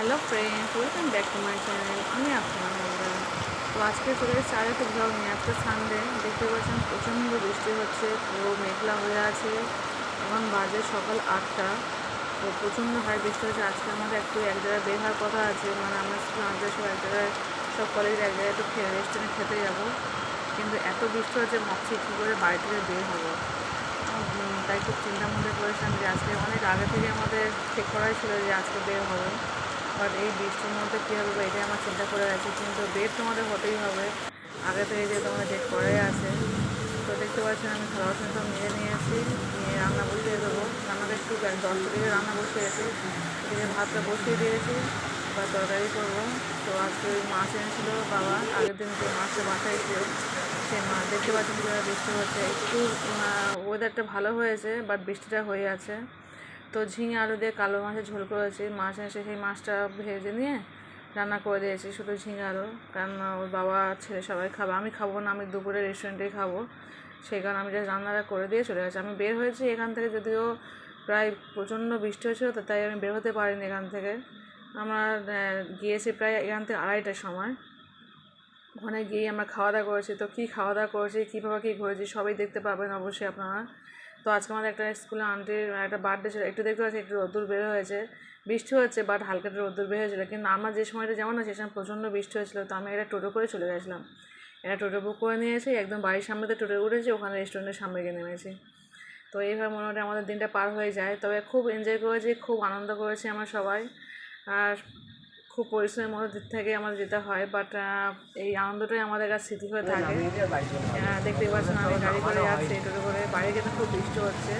Hello friends welcome back to my channel আমি আপনার হালদার। তো আজকে চলে এসেছি আর একটা ব্লগ নিয়ে। আজকে সানডে দেখতে পাচ্ছেন, প্রচণ্ড বৃষ্টি হচ্ছে, পুরো মেঘলা হয়ে আছে এখন বাজে সকাল আটটা। তো প্রচণ্ড হাই বৃষ্টি হচ্ছে। আজকে আমাদের একটু এক জায়গায় বের হওয়ার কথা আছে। মানে আমরা স্কুল আনতে সব এক জায়গায়, সব কলেজের এক জায়গায় একটু রেস্টুরেন্টে খেতে যাব। কিন্তু এত বৃষ্টি হচ্ছে, ভাবছি কী করে বাড়ি থেকে বের হব। তাই খুব চিন্তার মধ্যে পড়েছিলাম যে আজকে অনেক আগে থেকে আমাদের ঠিক করাই ছিল যে আজকে বের হবে। বাট এই বৃষ্টির মধ্যে কী হবে এটাই আমার চিন্তা করে আছে। কিন্তু বের তোমাদের হতেই হবে। আগে থেকে যে আমাদের ডেট করাই আছে। তো দেখতে পাচ্ছেন আমি খাওয়া বাসন সব নিয়ে নিয়ে এসেছি। নিয়ে রান্না বসিয়ে দেবো। রান্নাটা একটু দশ দিকে রান্না বসিয়েছি এদিকে ভাতটা বসিয়ে দিয়েছি। বা তরকারি করব। তো আজকে মাছ এনেছিল বাবা। আগের দিন যে মাছটা বাসায় ছিল, সেই মাছ দেখতে পাচ্ছেন কীভাবে বৃষ্টি হচ্ছে একটু ওয়েদারটা ভালো হয়েছে বাট বৃষ্টিটা হয়ে আছে। তো ঝিঙে আলু দিয়ে কালো মাছের ঝোল করেছি। মাছ এসে সেই মাছটা ভেজে নিয়ে রান্না করে দিয়েছি শুধু ঝিঙে আলু। কারণ ওর বাবা ছেলে সবাই খাবে। আমি খাব না, আমি দুপুরে রেস্টুরেন্টেই খাব। সেই কারণে আমি জাস্ট রান্নাটা করে দিয়ে চলে গেছি। আমি বের হয়েছি এখান থেকে যদিও প্রায় প্রচণ্ড বৃষ্টি হয়েছিল, তো তাই আমি বের হতে পারিনি এখান থেকে। আমরা গিয়েছি প্রায় এখান থেকে আড়াইটার সময়। ওখানে গিয়ে আমরা খাওয়া দাওয়া করেছি। তো কী খাওয়া দাওয়া করেছি, কীভাবে কী ঘুরেছি সবই দেখতে পাবেন অবশ্যই আপনারা। তো আজকে আমাদের একটা স্কুলে আন্টির একটা বার্থডে ছিল, একটু দেখতে পাচ্ছি একটু রোদ্দুর বের হয়েছে। বৃষ্টি হচ্ছে বাট হালকা রোদ্দুর বের হয়েছিল, কিন্তু আমার যে সময়টা যেমন না সে সময় প্রচণ্ড বৃষ্টি হয়েছিল, তো আমি একটা টোটো করে চলে গেছিলাম। এটা টোটো বুক করে নিয়ে এসে একদম বাড়ির সামনে তো টোটো উঠেছি, ওখানে রেস্টুরেন্টের সামনে গিয়ে নেমেছি। তো এইভাবে মোটামুটি আমাদের দিনটা পার হয়ে যায়, তবে খুব এনজয় করেছি, খুব আনন্দ করেছি আমরা সবাই। আর খুব পরিশ্রমের মধ্যে দিক থেকে আমাদের যেতে হয় বাট এই আনন্দটাই আমাদের কাছে স্মৃতি হয়ে থাকে আহ, দেখতেই পাচ্ছেন আমি গাড়ি করে যাচ্ছি টোটো করে বাইরে কিন্তু খুব বৃষ্টি হচ্ছে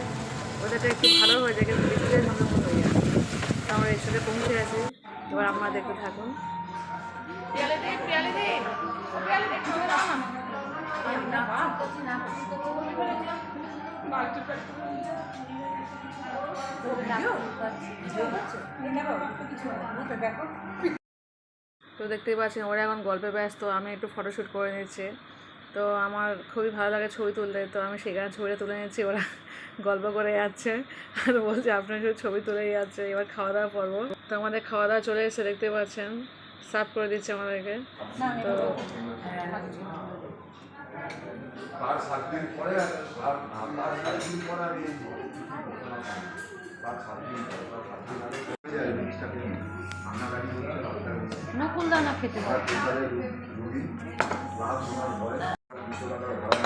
ওদেরটা একটু ভালো হয়ে যায় কিন্তু বৃষ্টিতে ঝমঝম হয়ে যায় তো আমরা রেস্টুরেন্টে পৌঁছে গেছি এবার আপনারা দেখতে থাকুন তো দেখতেই পাচ্ছেন, ওরা এখন গল্পে ব্যস্ত, আমি একটু ফটোশ্যুট করে নিচ্ছি। তো আমার খুবই ভালো লাগে ছবি তুলতে, তো আমি সেখানে ছবিটা তুলে নিচ্ছি, ওরা গল্প করে যাচ্ছে। আর বলছে, আপনার শুধু ছবি তুলেই যাচ্ছে, এবার খাওয়া দাওয়া করব তো আমাদের খাওয়া দাওয়া চলে এসে দেখতে পাচ্ছেন। সার্ভ করে দিচ্ছে আমাদেরকে। তো তার সাত দিন পরে আর আর- আর তার সাত দিন পরে আমি তার সাত দিন পরে তার সাত দিন আগে। রান্নাবাড়ি হচ্ছে। নকুলদানা খেতে রুগী ক্লাস নেওয়ার পরে দুশো টাকার ভাড়া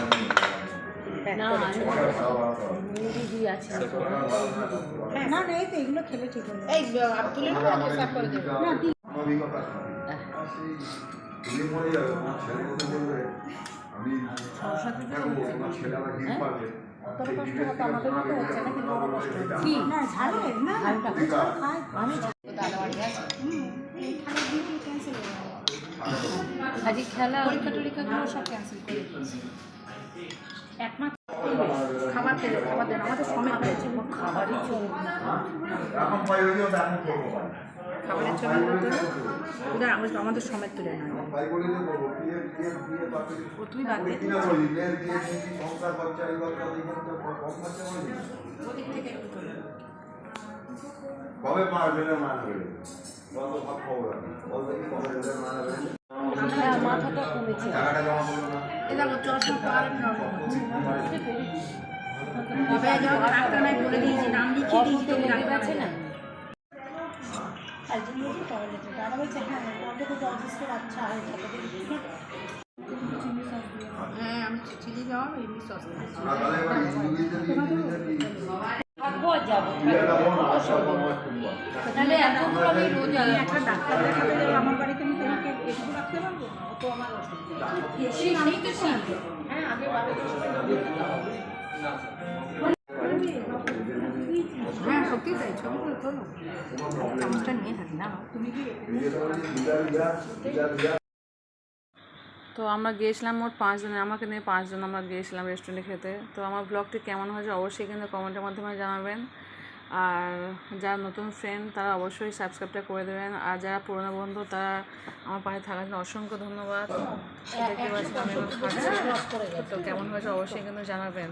না আছে। না না এই তো এগুলো খেলে ঠিক হয়ে এই তুলে নেব করে দেবো। না। তুমি মরে যাবে ছেলে তোমার ছেলে আবার ডিম পাবে তোর কষ্ট হতো আমাদের মতো হচ্ছে না কিন্তু বড় কষ্ট হচ্ছে। কি না ঝালে না ঝাল খাই আমি দাদা বাড়ি আছে? হয়ে আজকে খেলা পরীক্ষা টরীক্ষাগুলো সব ক্যান্সেল করে দিয়েছি। এক মাস খাবার খেলে খাবার দেন আমাদের সময় পেয়েছে খাবারই চলবে খাবারের ছবি তুলতে ওদের আমাদের আমাদের সময় তুলে না এখন পাই বলে যে করব বিয়ে বিয়ে বিয়ে বাকি ও তুই বাদ দে। কিনা বলি মেয়ের বিয়ে দিচ্ছি সংসার বাচ্চা এই বাচ্চা ওই বাচ্চা কম খরচা না। ওদিক থেকে একটু তুলে। কবে মা বেলে মা কত ভাব খবর আছে। কবে বেলে মা হ্যাঁ মাথাটা কমেছে। টাকাটা জমা করল না। এ চশমা পাওয়ার কবে যাও ডাক্তার নাই বলে দিয়েছি নাম লিখিয়ে দিয়েছি তুমি ডাক্তার আছে না? হ্যাঁ আমি চিলি যাওয়া এমনি সস থাকব তাহলে তো আমি ডাক্তার বাড়িতে আমি তোমাকে তো হ্যাঁ আগে বাড়িতে তো আমরা গিয়েছিলাম মোট পাঁচজনে আমাকে নিয়ে পাঁচজন আমরা গিয়েছিলাম রেস্টুরেন্টে খেতে তো আমার ব্লগটি কেমন হয়েছে অবশ্যই কিন্তু কমেন্টের মাধ্যমে জানাবেন আর যারা নতুন ফ্রেন্ড তারা অবশ্যই সাবস্ক্রাইবটা করে দেবেন। আর যারা পুরনো বন্ধু, তারা আমার পাশে থাকার জন্য অসংখ্য ধন্যবাদ। তো কেমন হয়েছে অবশ্যই কিন্তু জানাবেন।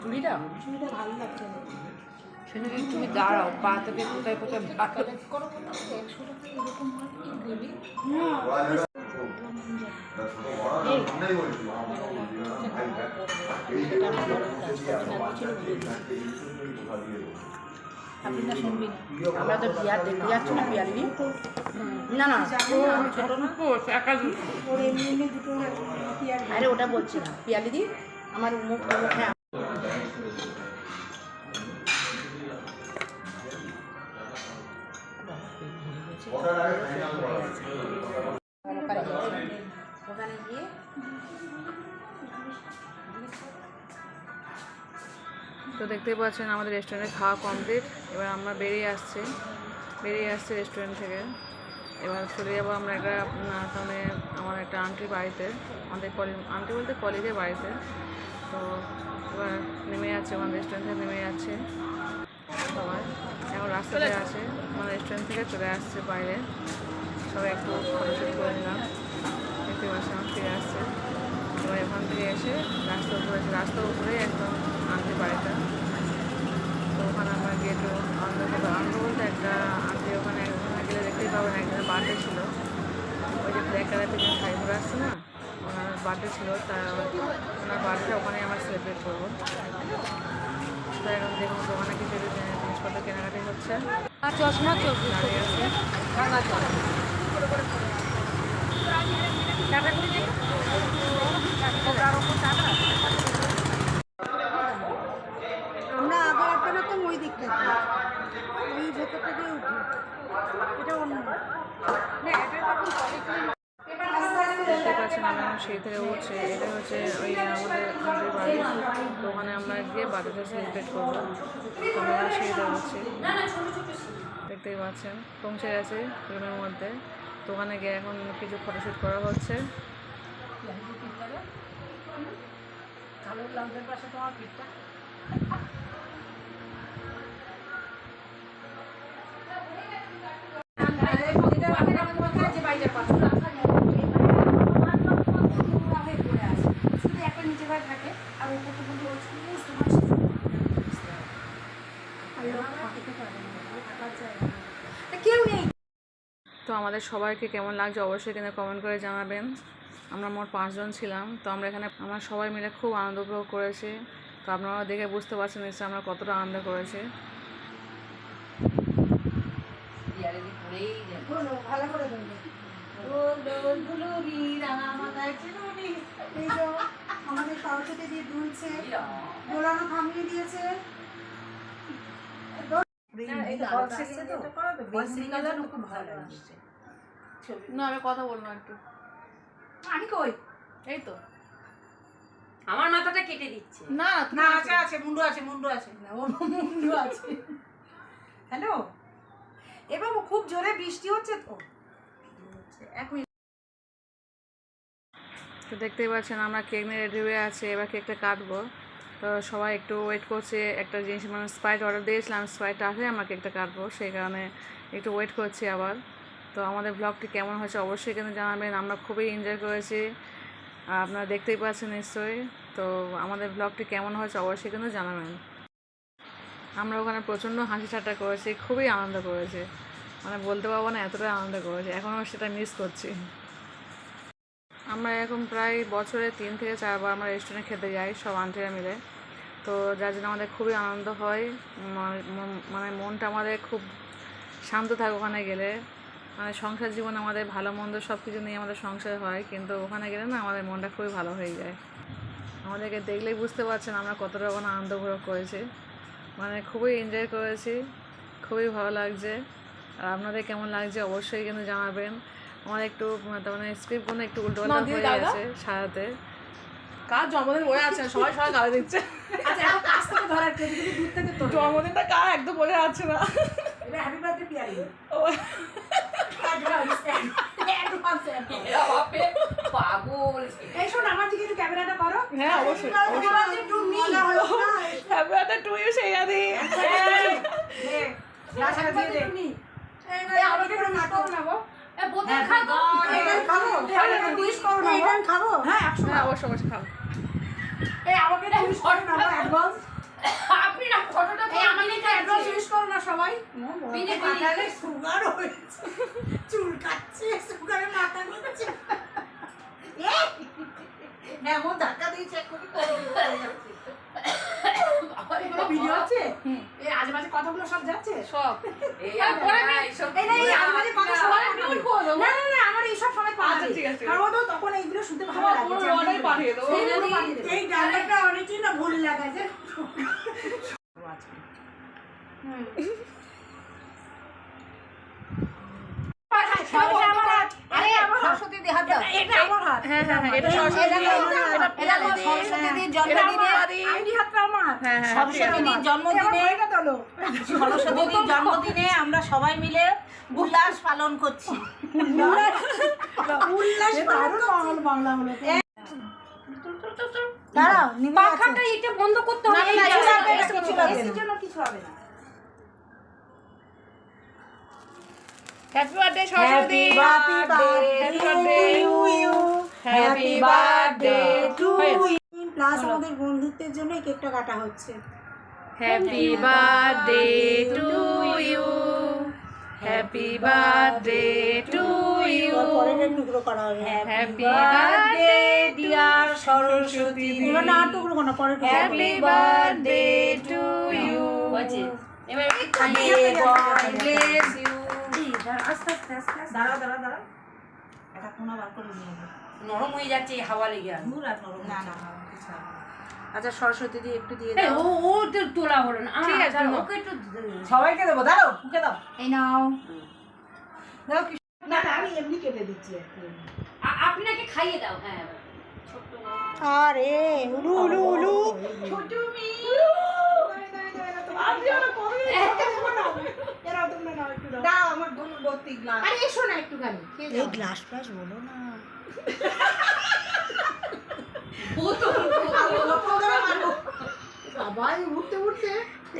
চুড়িটা? চুড়িটা ভালো লাগছে না সেদিকে তুমি দাঁড়াও পা থেকে কোথায় কোথায় ভালো একশো টাকা এরকম হয় কি দেবে আমার না না তো বিয়ার দেখতে যাচ্ছি না বিয়ারিনি না না। ছোট না একা দুটো আরে ওটা বলছি না। পিয়ালি দি আমার মুখ। ওখানে গিয়ে তো দেখতেই পাচ্ছেন আমাদের রেস্টুরেন্টে খাওয়া কমপ্লিট এবার আমরা বেরিয়ে আসছি। বেরিয়ে আসছি রেস্টুরেন্ট থেকে। এবার চলে যাব আমরা একটা তাহলে আমার একটা আন্টির বাড়িতে। আমাদের কলেজ আন্টি বলতে কলেজের বাড়িতে। তো এবার নেমে যাচ্ছে আমাদের রেস্টুরেন্ট থেকে নেমে যাচ্ছে। সবাই এখন রাস্তাতে আছে। আমার রেস্টুরেন্ট থেকে চলে আসছে বাইরে। সবাই একটু ফটোশ্যুট করে নিলাম। দেখতে পাচ্ছি আমার ফিরে আসছে। এবার এখান থেকে এসে রাস্তার উপরে রাস্তার উপরে একদম আন্টির বাড়িটা। তো ওখানে আমরা একটু আনন্দ করব বলতে একটা আন্টি ওখানে গেলে দেখতেই পাবেন একজনের বার্থডে ছিল। ওই যে ব্ল্যাক কালার থেকে শাড়ি করে আসছে না ওনার বার্থডে ছিল তা ওনার বার্থডে ওখানে আমার সেলিব্রেট করব। তো এখন দেখুন দোকানে কিছু জিনিসপত্র কেনাকাটি হচ্ছে। আর চশমা চোখ দাঁড়িয়ে আছে। টাকা করে দিই আমরা আগে একটা পেতাম ওই দিকটা দিয়ে। ওই ভেতরটা দিয়ে উঠি এটা অন্য না এটা তখন পলিথিন দেখতে এখন থেকে উঠছে এটা হচ্ছে ওই আমাদের ওখানে আমরা গিয়ে বার্থডে সেলিব্রেট করব। আমরা সেইটা উঠছি দেখতেই পাচ্ছেন, পৌঁছে গেছে রুমের মধ্যে। তো ওখানে গিয়ে এখন কিছু ফটোশ্যুট করা হচ্ছে। লঙ্কার পাশে তোমার পিঠটা কেউ নেই তো আমাদের সবাইকে কেমন লাগছে অবশ্যই কিন্তু কমেন্ট করে জানাবেন। আমরা মোট পাঁচজন ছিলাম তো আমরা এখানে আমরা সবাই মিলে খুব আনন্দ উপভোগ করেছি। তো আপনারা দেখে বুঝতে পারছেন নিশ্চয়ই আমরা কতটা আনন্দ করেছি। বিয়ারে দি পড়েই যায় বলো, ভালো করে বলবে। দোল, দোল, দুলুরি, রাঙা মাথায় চিরুনি। এই যে আমাদের সরস্বতী দিয়ে না আমি কথা বলব একটু। আমি কই? এই তো। আমার মাথাটা কেটে দিচ্ছে। না না আছে আছে মুন্ডু আছে মুন্ডু আছে। না ও মুন্ডু আছে। হ্যালো? এ বাবু খুব জোরে বৃষ্টি হচ্ছে তো। এক মিনিট। তো দেখতেই পাচ্ছেন আমরা কেক নিয়ে রেডি হয়ে আছে এবার কেকটা কাটবো। তো সবাই একটু ওয়েট করছে একটা জিনিস মানে স্প্রাইট অর্ডার দিয়েছিলাম স্প্রাইট আসলে আমরা কেকটা কাটবো সেই কারণে একটু ওয়েট করছি আবার। তো আমাদের ব্লগটি কেমন হয়েছে অবশ্যই কিন্তু জানাবেন। আমরা খুবই এনজয় করেছি। আপনারা দেখতেই পাচ্ছেন নিশ্চয়ই। তো আমাদের ব্লগটি কেমন হয়েছে অবশ্যই কিন্তু জানাবেন। আমরা ওখানে প্রচণ্ড হাসি ঠাট্টা করেছি, খুবই আনন্দ করেছি। মানে বলতে পারব না এতটা আনন্দ করেছি। এখনও সেটা মিস করছি। আমরা এখন প্রায় বছরে তিন থেকে চারবার আমরা রেস্টুরেন্টে খেতে যাই, সব আন্টিরা মিলে। তো যার জন্য আমাদের খুবই আনন্দ হয়। মা- মানে মনটা আমাদের খুব শান্ত থাকে ওখানে গেলে। মানে সংসার জীবন আমাদের ভালো মন্দ সব কিছু নিয়ে আমাদের সংসার হয় কিন্তু ওখানে গেলে না আমাদের মনটা খুবই ভালো হয়ে যায়। আমাদেরকে দেখলেই বুঝতে পারছেন আমরা কতটা ওখানে আনন্দ উপভোগ করেছি। মানে খুবই এনজয় করেছি খুবই ভালো লাগছে। আর আপনাদের কেমন লাগছে অবশ্যই কিন্তু জানাবেন। আমার একটু তার মানে স্ক্রিপ্টগুলো একটু উল্টো পাল্টা হয়ে গেছে সারাতে। কার জন্মদিন বলে আছে? সবাই সবাই গালি দিচ্ছে। আচ্ছা এখন কাছ থেকে ধরার দূর থেকে তোলে। জন্মদিনটা কার একদম বলে আছে না? এটা হ্যাপি বার্থডে পিয়ারি হ্যাঁ অবশ্যই বার্থডে টু ইউ এই, দে, অবশ্যই অবশ্যই খাও আমাকে আপনি না ফটোটা এই আমি একটু অ্যাডভান্স শেষ করো না সবাই। বিনে কাটালে সুগার হয়েছে। চুল কাটছে সুগারে মাথা ঘুরছে। এমন ধাক্কা দিয়েছে এক্ষুনি ভিডিও আছে? এই আজে কথাগুলো সব যাচ্ছে? সব। এই এই না এই আজে কথা সবাই আমি করে না না না আমার এইসব সময় পাওয়া আচ্ছা, ঠিক আছে, কারণ ওটা তখন এইগুলো শুনতে ভালো লাগে পুরো জানি পাঠিয়ে দেবো। এই। এই ডায়লগটা অনেকেই না ভুল যে আরে সরস্বতী দি হাত দাও এটা আমার হাত হ্যাঁ হ্যাঁ হ্যাঁ এটা সরস্বতী এটা দিদি, আমার হাত। এটা এটা আমার সরস্বতী দির জন্মদিনে হ্যাঁ হ্যাঁ ঠিক আছে। সরস্বতী দির জন্মদিনে আমরা সবাই মিলে উল্লাস পালন করছি উল্লাস বাংলা দাঁড়াও পাখাটা এটা বন্ধ করতে হবে না, কিছু। হবে না, happy birthday Saraswati Happy birthday Happy birthday. Happy birthday to হয়েছে। you. প্লাস আমাদের বন্ধুত্বের জন্য এই কেকটা কাটা হচ্ছে। Happy birthday to you happy birthday to you টুকরো করা হবে। হ্যাপি বার্থডে ডিয়ার সরস্বতী এবার না আর টুকরো না পরের টুকরো। হ্যাপি বার্থডে টু ইউ এবার ব্লেস ইউ আস্তে আস্তে আস্তে আস্তে। দাঁড়া দাঁড়া দাঁড়া এটা কোনা বার করে নিয়ে নেব নরম হয়ে যাচ্ছে এই হাওয়া লেগে আর দূর আর নরম না না কিছু হবে না। আচ্ছা সরস্বতী দিয়ে একটু দিয়ে দাও। ও ও তো তোলা হলো না। ঠিক আছে, ওকে একটু সবাইকে দেবো দাঁড়াও মুখে দাও। এই নাও। দাও কি না না আমি এমনি কেটে দিচ্ছি একটু আপনাকে খাইয়ে দাও হ্যাঁ। আরে উলু উলু উলু। আরে এসো না একটুখানি এই গ্লাস ফ্লাস বলো না।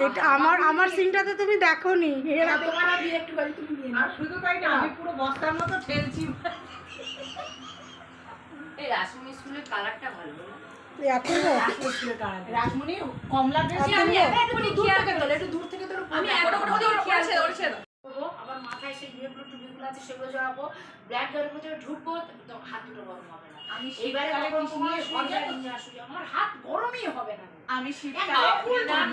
এটা আমার আমার সিনটাতে তুমি দেখোনি। শুধু তাই না আমি পুরো বস্তার মতো ঠেলছি। এই রাসমণি স্কুলের কালারটা ভালো। রাসমণি কমলা ড্রেসে আমি এতক্ষণই খেয়াল করি। একটু দূর থেকে আমি এত করে ওটা ওটা খেয়াল ওটা ছেড়ে, ওটা ছেড়ে দাও। করব, আবার মাথায় সেই যেগুলো আছে সেগুলো জড়াবো। ব্ল্যাক ভিতরে ঢুকবো তো হাত দুটো গরম হবে না। আমি এইবারে যখন তোমার নিয়ে সন্ধ্যা নিয়ে আসুক, আমার হাত গরমই হবে না। আমি শীতকালে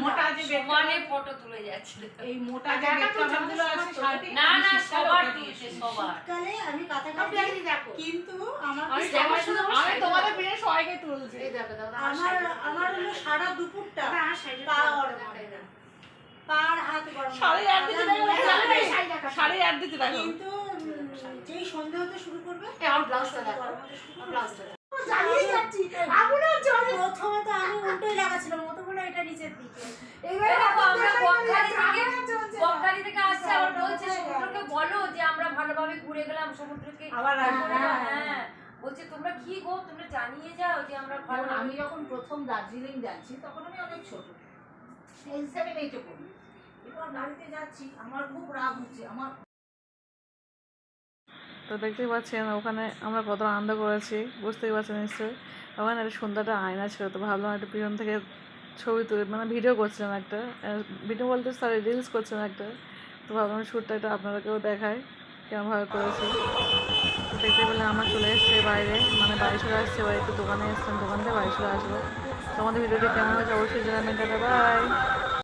মোটা যে বেগটা ফটো তুলে যাচ্ছিল এই মোটা যে তো আছে না না সবার তুলছে সবার। শীতকালে আমি কাঁথাটা আপনি দেখো। কিন্তু আমার আমি শুধু আমি তোমাদের পেয়ে সবাইকে তুলছি। এই দেখো আমার আমার হলো সারা দুপুরটা। সাইডে পার দেখাই দাও। পার হাত গরম সাড়ে আট দিতে দেখো। সাড়ে আট দিতে দেখো। কিন্তু যেই সন্ধ্যা হতে শুরু করবে আমার ব্লাউজটা দেখো। ব্লাউজটা দেখো। জ্বালিয়ে যাচ্ছি। আগুনের জল। প্রথমে তো আমি উল্টোই লাগাছিলাম অতগুলো এটা নিচের দিকে। এবারে দেখো, আমরা বকখালি থেকে আগুন জ্বলছে না। বকখালি থেকে আসছে আবার বলছে হ্যাঁ, সমুদ্রকে বলো যে আমরা ভালোভাবে ঘুরে গেলাম সমুদ্রকে আবার হ্যাঁ। হ্যাঁ, হ্যাঁ। বলছে তোমরা কি গো? তোমরা জানিয়ে যাও যে আমরা ভালো আমি যখন প্রথম দার্জিলিং যাচ্ছি তখন আমি অনেক ছোট। সেভেন এইটে পড়ি। এবার গাড়িতে যাচ্ছি আমার খুব রাগ হচ্ছে আমার তো দেখতেই পাচ্ছেন, ওখানে আমরা কত আনন্দ করেছি, বুঝতেই পারছেন নিশ্চয়ই। ওখানে একটা সুন্দর একটা আয়না ছিল, তো ভাবলাম একটা পিছন থেকে ছবি তুলে মানে ভিডিও করছিলাম একটা ভিডিও বলতে সরি রিলস করছিলাম একটা। তো ভাবলাম শ্যুটটা এটা আপনাদেরকেও দেখায় কেমনভাবে করেছি। তো দেখতে পেলে আমার চলে এসছে বাইরে মানে বাড়ি চলে আসছে, এবার একটু দোকানে এসছেন দোকান থেকে বাড়ি চলে আসব। তো আমাদের ভিডিওটি কেমন হয়েছে অবশ্যই জানাবেন দাদা বাই